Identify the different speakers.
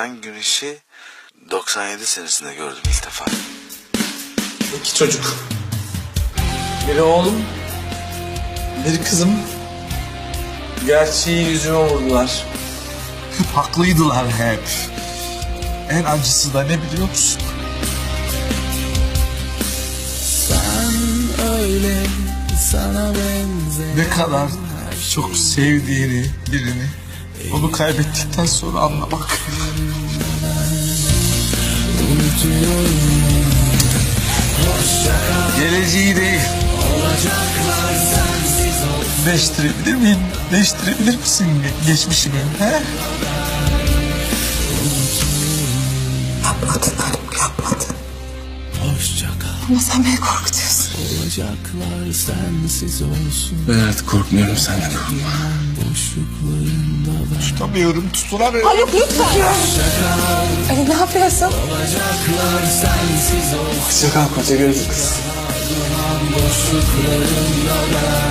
Speaker 1: Ben Güneş'i 97 senesinde gördüm ilk defa.
Speaker 2: İki çocuk. Biri oğlum, biri kızım. Gerçeği yüzüme vurdular.
Speaker 3: Haklıydılar hep. En acısı da ne biliyor musun?
Speaker 4: öyle sana benzer
Speaker 3: Ne kadar çok sevdiğini birini onu kaybettikten sonra anlamak. Geleceği değil. Değiştirebilir miyim? Değiştirebilir misin ge- geçmişimi? He?
Speaker 5: Yapmadın Haluk yapmadın.
Speaker 4: Hoşça kal
Speaker 5: Ama sen beni korkutuyorsun.
Speaker 4: olacaklar sensiz olsun
Speaker 2: Ben artık korkmuyorum senden korkma.
Speaker 4: ben
Speaker 3: Tutamıyorum, tutunamıyorum.
Speaker 5: Haluk lütfen. Ali ne yapıyorsun?
Speaker 4: olacaklar sensiz olsun
Speaker 2: Hoşça kal koca gözlü kız.
Speaker 4: ben